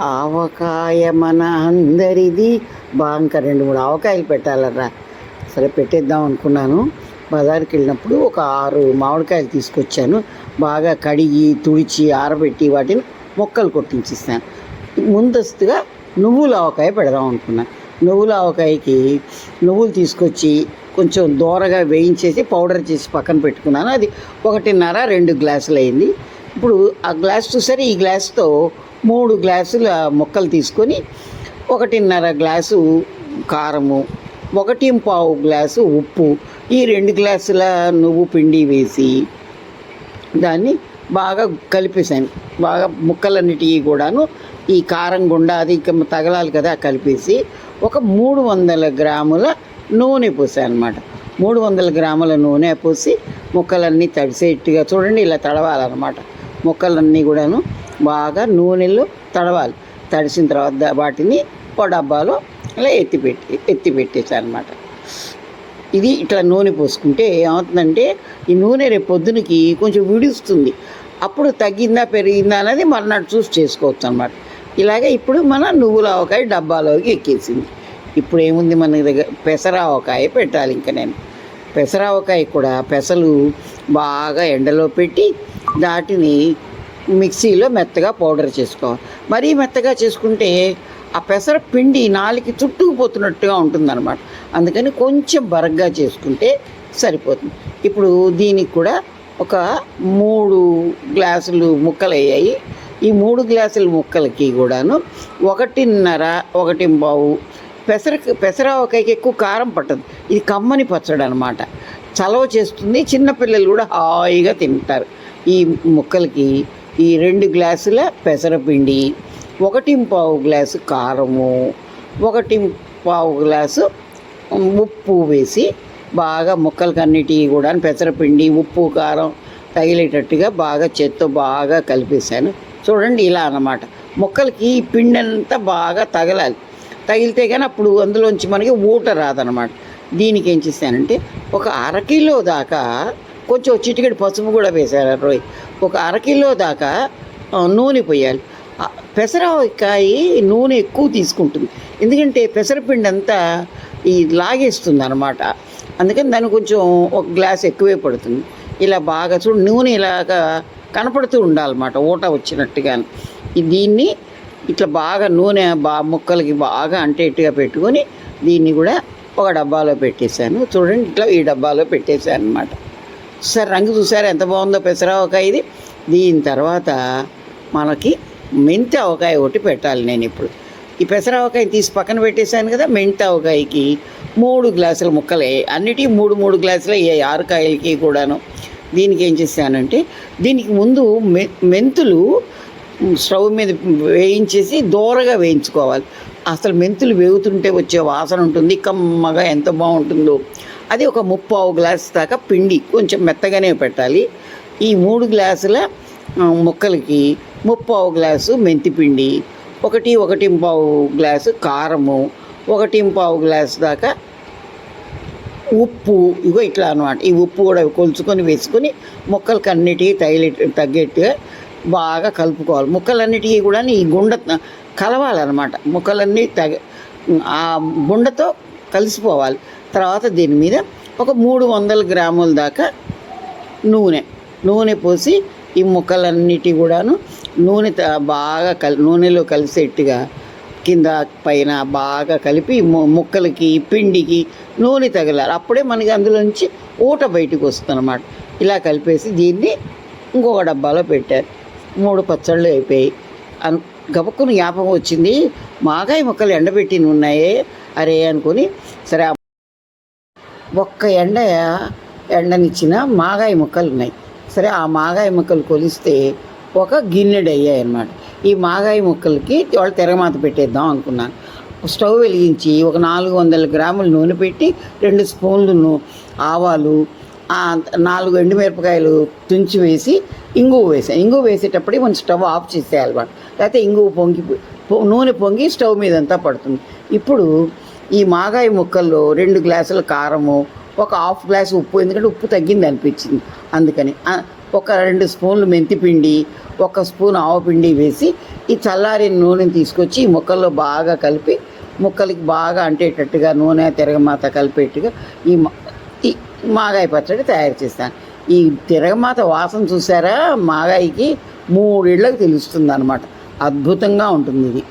ఆవకాయ మన అందరిది. బాగా ఇంకా రెండు మూడు ఆవకాయలు పెట్టాలరా సరే పెట్టేద్దాం అనుకున్నాను. బజార్కి వెళ్ళినప్పుడు ఒక ఆరు మామిడికాయలు తీసుకొచ్చాను. బాగా కడిగి తుడిచి ఆరబెట్టి వాటిని మొక్కలు కొట్టించిస్తాను ముందస్తుగా నువ్వుల ఆవకాయ పెడదాం అనుకున్నాను నువ్వుల ఆవకాయకి నువ్వులు తీసుకొచ్చి కొంచెం దోరగా వేయించేసి పౌడర్ చేసి పక్కన పెట్టుకున్నాను. అది ఒకటిన్నర రెండు గ్లాసులు అయింది ఇప్పుడు ఆ గ్లాస్ చూసారు? ఈ గ్లాస్తో మూడు గ్లాసుల ముక్కలు తీసుకొని ఒకటిన్నర గ్లాసు కారము ఒకటి పావు గ్లాసు ఉప్పు. ఈ రెండు గ్లాసుల నువ్వు పిండి వేసి దాన్ని బాగా కలిపేశాను. బాగా ముక్కలన్నిటివి కూడాను ఈ కారం గుండా అది తగలాలి కదా కలిపేసి ఒక మూడు వందల గ్రాముల నూనె పోసాను అనమాట మూడు వందల గ్రాముల నూనె పోసి ముక్కలన్నీ తడిసేట్టుగా చూడండి ఇలా తడవాలన్నమాట. ముక్కలన్నీ కూడాను బాగా నూనెలో తడవాలి. తడిసిన తర్వాత వాటిని ఒక డబ్బాలో ఇలా ఎత్తిపెట్టి ఎత్తి అనమాట ఇది ఇట్లా నూనె పోసుకుంటే ఏమవుతుందంటే ఈ నూనె రేపు పొద్దునకి కొంచెం విడుస్తుంది. అప్పుడు తగ్గిందా పెరిగిందా అనేది మర్నాడు చూసి చేసుకోవచ్చు అనమాట ఇలాగే ఇప్పుడు మన నువ్వుల ఆవకాయ డబ్బాలోకి ఎక్కేసింది. ఇప్పుడు ఏముంది మన దగ్గర? పెసరావకాయ పెట్టాలి ఇంకా నేను. పెసరావకాయ కూడా పెసలు బాగా ఎండలో పెట్టి దాటిని మిక్సీలో మెత్తగా పౌడర్ చేసుకోవాలి. మరీ మెత్తగా చేసుకుంటే ఆ పెసర పిండి నాలికి చుట్టుకుపోతున్నట్టుగా ఉంటుందన్నమాట. అందుకని కొంచెం బరగ్గా చేసుకుంటే సరిపోతుంది. ఇప్పుడు దీనికి కూడా ఒక మూడు గ్లాసులు ముక్కలు అయ్యాయి ఈ మూడు గ్లాసుల ముక్కలకి కూడాను ఒకటిన్నర ఒకటి బావు పెసర పెసర ఒకకి ఎక్కువ కారం పట్టదు. ఇది కమ్మని పచ్చడి అనమాట చలవ చేస్తుంది. చిన్నపిల్లలు కూడా హాయిగా తింటారు. ఈ ముక్కలకి ఈ రెండు గ్లాసుల పెసరపిండి ఒకటి పావు గ్లాసు కారము ఒకటి పావు గ్లాసు ఉప్పు వేసి బాగా ముక్కలకి అన్నిటివి కూడా పెసరపిండి ఉప్పు కారం తగిలేటట్టుగా బాగా చేత్తో బాగా కలిపేశాను. చూడండి ఇలా అన్నమాట. ముక్కలకి ఈ పిండి అంతా బాగా తగలాలి. తగిలితే కానీ అప్పుడు అందులోంచి మనకి ఊట రాదనమాట దీనికి ఏం చేశానంటే ఒక అరకిలో దాకా కొంచెం చిటికెడు పసుపు కూడా వేశారు రోయ్. ఒక అరకిలో దాకా నూనె పోయాలి. ఆ, పెసరకాయ నూనె ఎక్కువ తీసుకుంటుంది. ఎందుకంటే పెసరపిండి అంతా ఈ లాగేస్తుంది అనమాట అందుకని దాని కొంచెం ఒక గ్లాస్ ఎక్కువే పడుతుంది. ఇలా బాగా చూడు నూనె ఇలాగా కనపడుతూ ఉండాలన్నమాట ఊట వచ్చినట్టుగా దీన్ని ఇట్లా బాగా నూనె బా ముక్కలకి బాగా అంటేట్టుగా పెట్టుకొని దీన్ని కూడా ఒక డబ్బాలో పెట్టేశాను. చూడండి ఇట్లా ఈ డబ్బాలో పెట్టేశాను అనమాట సార్ రంగు చూసారా? ఎంత బాగుందో పెసరావకాయ ఇది. దీని తర్వాత మనకి మెంతి ఆవకాయ ఒకటి పెట్టాలి నేను ఇప్పుడు. ఈ పెసరావకాయ తీసి పక్కన పెట్టేశాను కదా మెంతి ఆవకాయకి మూడు గ్లాసుల ముక్కలే అన్నిటికీ మూడు మూడు గ్లాసులు ఏ ఆరు కాయలకి కూడాను. దీనికి ఏం చేశానంటే దీనికి ముందు మె మెంతులు స్టవ్ మీద వేయించేసి దూరగా వేయించుకోవాలి. అసలు మెంతులు వేగుతుంటే వచ్చే వాసన ఉంటుంది కమ్మగా ఎంత బాగుంటుందో. అది ఒక ముప్పావు గ్లాస్ దాకా పిండి కొంచెం మెత్తగానే పెట్టాలి. ఈ మూడు గ్లాసుల ముక్కలకి ముప్పావు గ్లాసు మెంతిపిండి ఒకటి ఒకటి పావు గ్లాసు కారము ఒకటి పావు గ్లాసు దాకా ఉప్పు ఇగో ఇట్లా అనమాట ఈ ఉప్పు కూడా కొలుచుకొని వేసుకొని మొక్కలకి అన్నిటికీ తగిలి తగ్గేట్టుగా బాగా కలుపుకోవాలి. ముక్కలన్నిటికీ కూడా ఈ గుండ కలవాలన్నమాట. ముక్కలన్నీ తగ ఆ గుండతో కలిసిపోవాలి. తర్వాత దీని మీద ఒక మూడు వందల గ్రాముల దాకా నూనె. నూనె పోసి ఈ ముక్కలన్నిటి కూడాను నూనె త- బాగా కలి నూనెలో కలిసేట్టుగా కింద పైన బాగా కలిపి ముక్కలకి పిండికి నూనె తగలాలి. అప్పుడే మనకి అందులోంచి ఊట బయటకు వస్తుంది అనమాట ఇలా కలిపేసి దీన్ని ఇంకొక డబ్బాలో పెట్టారు. మూడు పచ్చళ్ళు అయిపోయాయి. అను గబక్కుని జ్ఞాపకం వచ్చింది మాగాయ ముక్కలు ఎండబెట్టి ఉన్నాయే అరే అనుకుని సరే ఒక్క ఎండ ఎండనిచ్చిన మాగాయ ముక్కలు ఉన్నాయి. సరే ఆ మాగాయ ముక్కలు కొలిస్తే ఒక గిన్నెడు అయ్యాయి అన్నమాట ఈ మాగాయ ముక్కలకి వాళ్ళు తెరమాత పెట్టేద్దాం అనుకున్నాను. స్టవ్ వెలిగించి ఒక నాలుగు వందల గ్రాముల నూనె పెట్టి రెండు స్పూన్లు ఆవాలు నాలుగు ఎండుమిరపకాయలు తుంచి వేసి ఇంగువ వేసాను ఇంగువ వేసేటప్పుడు కొంచెం స్టవ్ ఆఫ్ చేసేయాలి లేకపోతే ఇంగువ పొంగి నూనె పొంగి స్టవ్ మీద అంతా పడుతుంది. ఇప్పుడు ఈ మాగాయ ముక్కల్లో రెండు గ్లాసుల కారము ఒక హాఫ్ గ్లాస్ ఉప్పు ఎందుకంటే ఉప్పు తగ్గింది అనిపించింది. అందుకని ఒక రెండు స్పూన్లు మెంతిపిండి ఒక స్పూన్ ఆవపిండి వేసి ఈ చల్లారిన నూనెని తీసుకొచ్చి ఈ ముక్కల్లో బాగా కలిపి ముక్కలకి బాగా అంటేటట్టుగా నూనె తిరగమాత కలిపేట్టుగా ఈ ఈ మాగాయ పచ్చడి తయారు చేస్తాను ఈ తిరగమాత వాసన చూసారా? మాగాయికి మూడేళ్ళకి తెలుస్తుంది అనమాట అద్భుతంగా ఉంటుంది ఇది.